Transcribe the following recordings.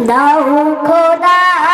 দাও খোদা।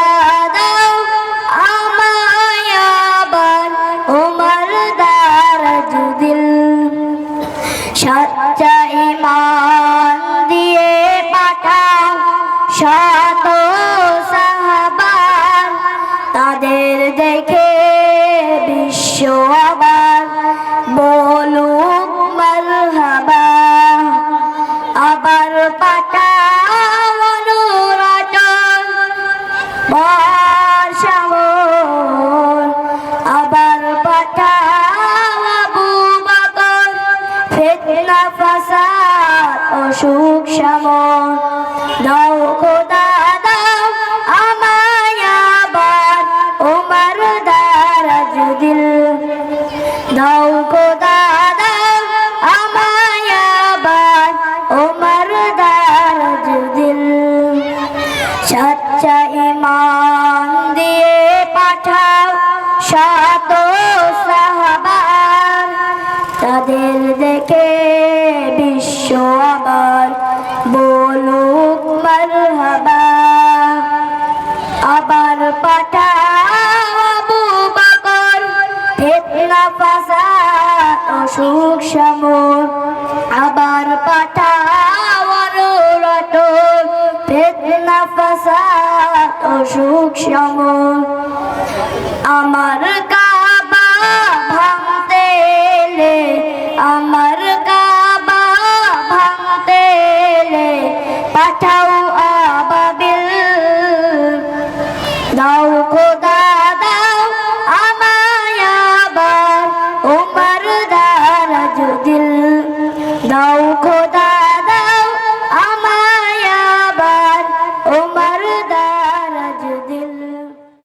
ইমান দিয়ে পাঠাও তাদের দেখে বিশ্ব আবার বলুক আবার অসুখ সমন দাও খোদা দাও আমায় আবার ওমর দারাজ দিল দাও খোদা দাও আমায় ওমর দারাজ দিল সচ্চা ইমান দিয়ে পাঠাও শত সাহাবার। তাদের দেখে বিশ্ব আবার বলুক মারহাবা। আবার পাঠাও আবু বকর ফিতনা ফাসাদ অসুখ সমর। আবার পাঠাও অনুরটন ফিতনা ফাসাদ অসুখ সমর। আমার কাবা পাঠাও আবাবিল দাও খোদা দাও আমায় আবার ওমর দারাজ দিল। দাও খোদা